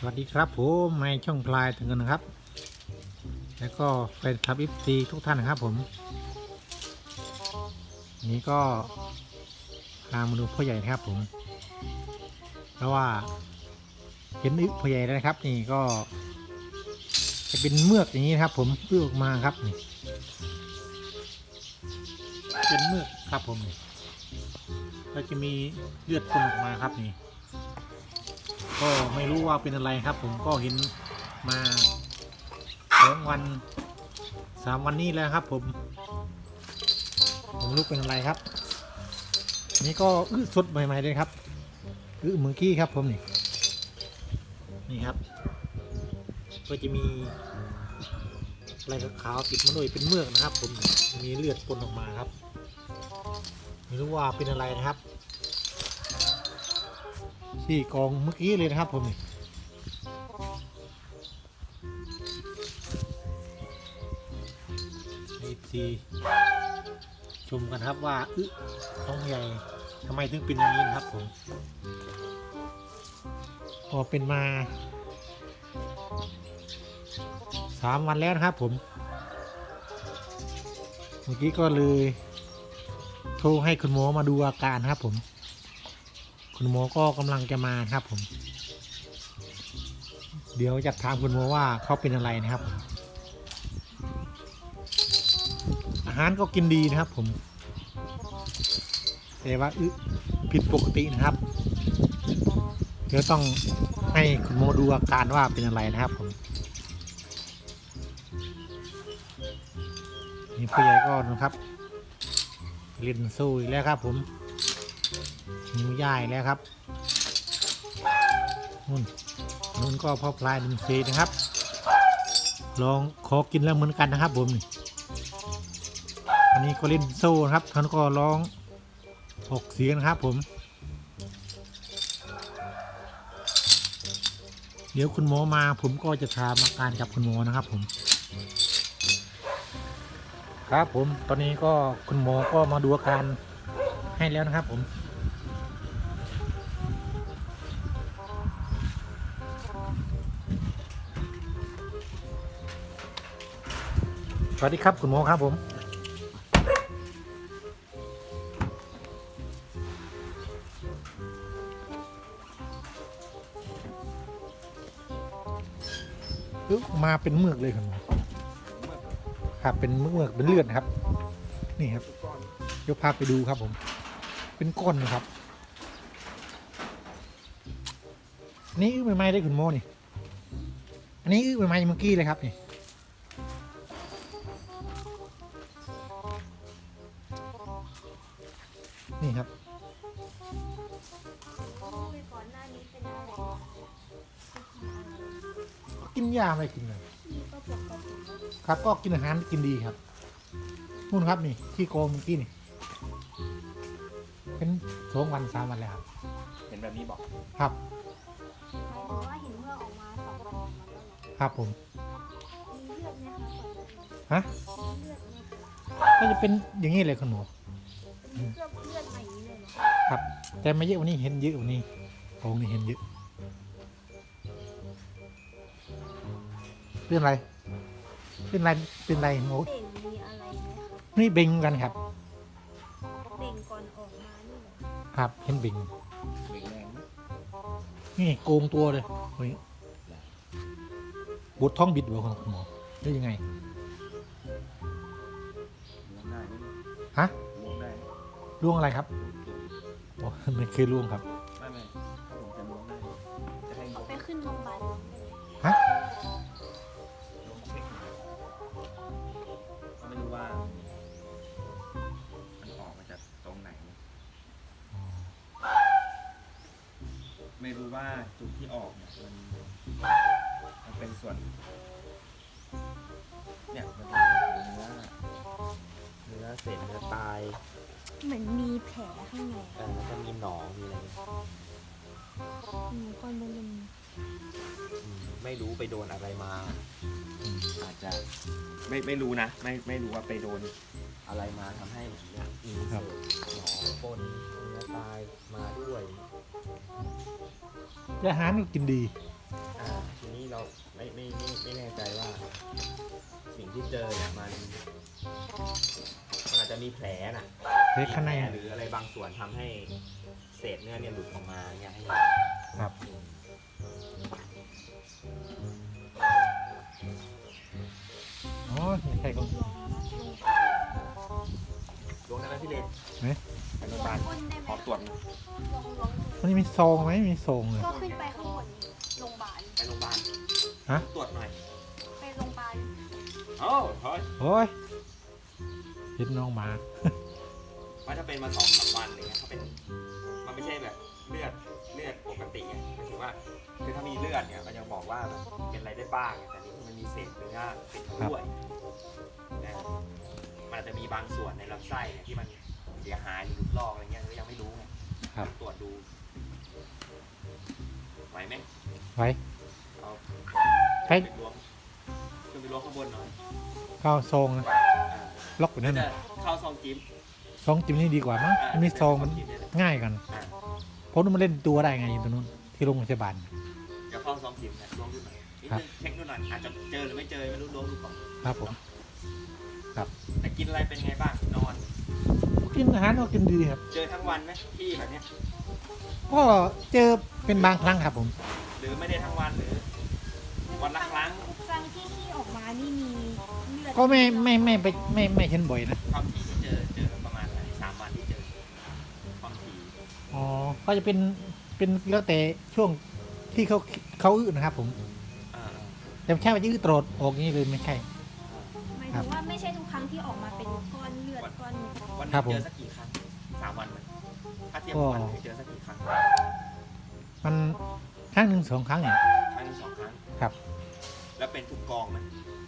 สวัสดีครับผมในช่องพลายถึงกันนะครับ แล้วก็แฟนคลับอิฟซีทุกท่านนะครับผม นี่ก็พามาดูพ่อใหญ่นะครับผม เพราะว่าเห็นอึพ่อใหญ่แล้วนะครับ นี่ก็ จะเป็นเมือกอย่างนี้นะครับ ผมเอื้อออกมาครับนี่เป็นเมือกครับผมก็จะมีเลือดปุ่นออกมาครับนี่ ก็ไม่รู้ว่าเป็นอะไรครับ ผมก็เห็นมาสองวันสามวันนี้แล้วครับ ผม ผมไม่รู้เป็นอะไรครับ นี่ก็อื้อสดใหม่ๆเลยครับอื้อเมื่อกี้ครับ ผมนี่นี่ครับ ก็จะมีอะไรขาวติดมาด้วยเป็นเมือกนะครับ ผมมีเลือดปนออกมาครับ ไม่รู้ว่าเป็นอะไรนะครับ ที่กองเมื่อกี้เลยนะครับผมนี่อีชมกันครับว่าอึท้องใหญ่ทำไมถึงเป็นอย่างนี้นครับผมพอเป็นมาสามวันแล้วนะครับผม เมื่อกี้ก็เลย โทรให้คุณหมอมาดูอาการครับผม คุณหมอก็กำลังจะมาครับผม เดี๋ยวจะถามคุณหมอว่าเขาเป็นอะไรนะครับ อาหารก็กินดีนะครับผมแต่ว่าอึผิดปกตินะครับ เดี๋ยวต้องให้คุณหมอดูอาการว่าเป็นอะไรนะครับผมนี่ผู้ใหญ่ก็นะครับเล่นสู้อีกแล้วครับผม นิ้วย่ายแล้วครับนู่นนู่นก็พ่อพลายดินซีนะครับ ลองขอกินแล้วเหมือนกันนะครับผมนี่อันนี้ก็เล่นโซ่นะครับท่านก็ร้องออกเสียงนะครับ ผม เดี๋ยวคุณหมอมาผมก็จะถามอาการกับคุณหมอนะครับผมครับผมตอนนี้ก็คุณหมอก็มาดูอาการให้แล้วนะครับผม สวัสดีครับคุณหมครับผมอึ๊บมาเป็นเมือกเลยคุณหมครับเป็นเมือกเป็นเลือดครับ นี่ครับเดี๋ยวพาไปดูครับผม เป็นก้อนนะครับ นี่อึ้ใหม่ๆได้คุณหมนี่ อันนี้อึ้ใหม่ๆเมื่อกี้เลยครับนี่ ครับก่อนหน้านี้เป็นอะไรกินยาไม่กินเลยพี่ก็ปกติครับ ก็กินอาหารกินดีครับนู่นครับนี่ที่โกงเมื่อกี้นี่เป็นสองวันสามวันแล้วครับเห็นแบบนี้บอกครับหมายถึงว่าเห็นเมื่อออกมาสองวันออกมาแล้วเหรอครับผมมีเลือดไหมคะก่อนหน้านี้ฮะมีเลือดไหมคะก็จะเป็นอย่างนี้เลยคุณหมอ แต่ไม่เยอะวันนี้เห็นเยอะวันนี้โองนี่เห็นเยอะเป็นไรเป็นไรเป็นไรโมเบ่งมีอะไรไหมคะนี่เบ่งกันครับ เบ่งก่อนออกมานี่เหรอครับเห็นเบ่งเบ่งแรงไหมนี่โกงตัวเลยเฮ้ยบดท้องบิดบ่ของคุณหมอหรือยังไงล้วงได้ไหมฮะล้วงได้ไหมล่วงอะไรครับล้วง โอ้ไม่เคยล่วงครับ ไม่ไม่ถ้าผมจะล้วงได้จะให้เอาไปขึ้นโรงพยาบาลฮะล้วงเช็คก็ไม่รู้ว่า มันออกมาจากตรงไหน ไม่รู้ว่าจุดที่ออกเนี่ยมันมันเป็นส่วน เนี่ยมันเป็นส่วนของเนื้อเนื้อเศษเนื้อตาย เหมือนมี แผลข้างในแต่แล้วก็มีหนองมีอะไรเงี้ยอืมก้อนมันเป็นอืมไม่รู้ไปโดนอะไรมาอาจจะไม่ไม่รู้นะ ไม่ไม่รู้ว่าไปโดนอะไรมาทำให้เหมือนเนี่ยมีคเศรับษหนองปนเนื้อตายมาด้วยแต่อาหารก็กินดี อ่าเราไม่ไม่ไม่ไม่แน่ใจว่า สิ่งที่เจอเนี่ยมันมันอาจจะมีแผลน่ะ ฮ้ยข้างในมีแผลหรืออะไรบางส่วนทำให้เศษเนื้อเนี่ยหลุดออกมาเนี่ยให้เห็นครับอ๋อไม่ใช่ก็ ลงได้ไหมพี่เลนเอ๊ะไปโรงพยาบาลก้นได้ไหขมอตรวจลองลองมันมีซองไหมมีซองเลย ก็ขึ้นไปข้างบนโรงพยาบาลไปโรงพยาบาลฮะ ตรวจหน่อยไปโรงพยาบาล โอ้เฮ้ยโอ้ยเห็นน้องหมา ว่าถ้าเป็นมาสองสามวันอะไรเงี้ยถ้าเป็นมันไม่ใช่แบบเลือดเลือดปกติไงหมายถึงว่าคือถ้ามีเลือดเนี่ยมันยังบอกว่าแบบเป็นอะไรได้บ้างไงแต่นี่คือมันมีเศษเนื้อติดมาด้วยนะมันอาจจะมีบางส่วนในลำไส้เนี่ยที่มันเสียหายหรือหลุดลอกอะไรเงี้ยก็ยังไม่รู้ไงครับ ตรวจดูไหวไหมไว้ เอาไปไปล้วงขึ้นไปล้วงข้างบนหน่อยเข้าซองนะอ่าล็อกอยู่นั่นจะนะเข้าซองจิ้ม ซองจิ้มนี่ดีกว่ามั้งอ่าอันนี้ซองมันจิ้เนี่ยแหละง่ายกันอ่าเพราะมันเล่นตัวได้ไงอยู่ตรงนู้นที่โรงพยาบาลเดี๋ยวเข้าซองจิ้มเนี่ยล้วงดูหน่อยนิดครับนึงเช็คดูหน่อยอาจจะเจอหรือไม่เจอไม่รู้ล้วงดูก่อนครับผมแต่กินอะไรเป็นไงบ้างนอนกินอาหารก็กินดีครับ เจอทั้งวันไหมที่แบบเนี้ยก็เจอเป็นบางครั้งครับผม หรือไม่ได้ทั้งวันหรือวันละครั้งครั้งที่ที่ออกมานี่มีเลือดก็ไม่ไม่ไม่ไปไม่ไม่เห็นบ่อยนะความถี่ที่เจอเจอประมาณไหนสามวันที่เจอความถี่ อ๋อ ก็จะเป็นเป็นแล้วแต่ช่วงที่เขาเขาอึนะครับ ผม อ่าแต่ไม่ใช่ว่าจะอึตลอดออกอย่างนี้เลยไม่ใช่ หมายถึงว่าไม่ใช่ทุกครั้งที่ออกมาเป็นก้อนเลือดก้อนวันหครันึบงผม เจอสักกี่ครั้งสามวันไหมถ้าเทียบกับวันหนึงเจอสักกี่ครั้งมันครั้งหนึ่งสองครั้งเนี่ย ครั้งหนึ่งสองครั้งครับ แล้วเป็นทุกกองไหม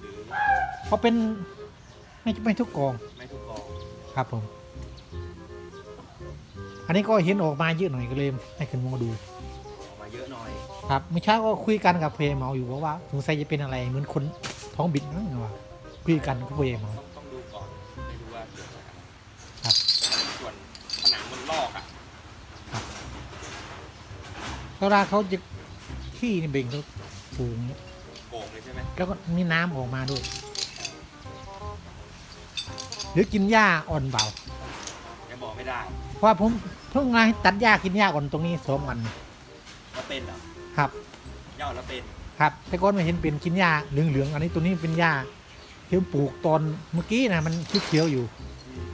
หรือเพราะเป็นไม่ไม่ทุกกองไม่ทุกกอง ครับผม อันนี้ก็เห็นออกมาเยอะหน่อยก็เลยให้คุณหมอดู ออกมาเยอะหน่อย ครับเมื่อเช้าก็คุยกันกับเพย์เมาอยู่ว่าว่าสงสัยจะเป็นอะไรเหมือนคนท้องบิดมั้งว่าคุยกันกับเพย์เมา ต้องต้องดูก่อนไม่รู้ว่าเกิดจากอะไรครับส่วนผนังมันลอกอะเวลาเขาจะขี้นี่เบ่งเขาฟูงโก่งเลยใช่ไหมแล้วก็มีน้ำออกมาด้วย หรือกินหญ้าอ่อนเบายังบอกไม่ได้ เพราะว่าผม เพิ่งมาตัดหญ้ากินหญ้าอ่อนตรงนี้สองวันว่าเป็นเหรอครับย่าแล้วเป็นครับแต่ก่อนไม่เห็นเป็นกินหญ้าเหลืองๆอันนี้ตัวนี้เป็นหญ้าที่ผมปลูกตอนเมื่อกี้นะมันเขียวๆอยู่อืม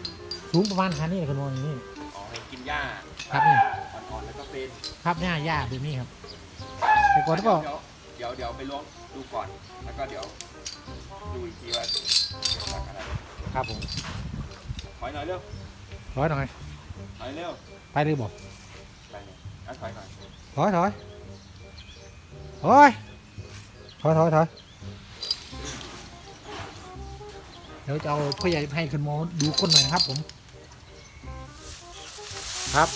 สูงประมาณขนาดนี้คุณมองอย่างนี้ อ๋อให้กินหญ้าครับนี่ อ่อนๆแล้วก็เป็นครับหญ้าหญ้าแบบนี้ครับ แต่ก่อนก็ เดี๋ยวเดี๋ยวเดี๋ยวไปล้วงดูก่อน แล้วก็เดี๋ยวดูอีกทีว่าเกิดจากอะไรครับผมถอยหน่อยเร็วถอยหน่อยถอยเร็ว ไปเลยบอกไปเนี่ยอะถอยหน่อยถอยถอยถอยถอยถอยถอยเดี๋ยวจะเอาผู้ใหญ่ให้คุณหมอดูก้นหน่อยนะครับผม ครับ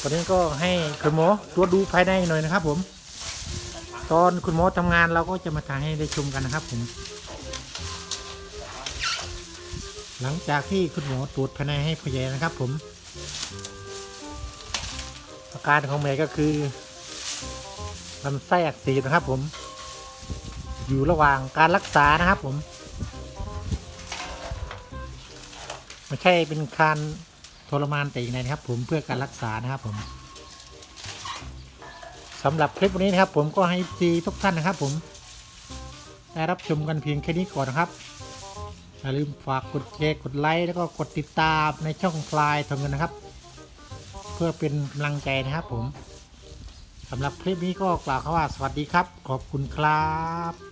ตอนนี้ก็ให้คุณหมอตรวจดูภายในหน่อยนะครับ ผม ตอนคุณหมอทำงานเราก็จะมาถ่ายให้ได้ชมกันนะครับ ผม หลังจากที่คุณหมอตรวจภายในให้ผู้ใหญ่นะครับ ผม อาการของแม่ก็คือลำไส้อักเสบนะครับ ผม อยู่ระหว่างการรักษานะครับ ผมไม่ใช่เป็นการทรมานแต่อย่างใดนะครับ ผมเพื่อการรักษานะครับ ผมสำหรับคลิปวันนี้นะครับ ผมก็ให้ทีทุกท่านนะครับ ผมได้รับชมกันเพียงแค่นี้ก่อนนะครับอย่าลืมฝากกดแชร์กดไลค์แล้วก็กดติดตามในช่องพลายทองเงินนะครับ พื่อเป็นกำลังใจนะครับผมสำหรับคลิปนี้ก็กล่าวคำว่าสวัสดีครับ ขอบคุณครับ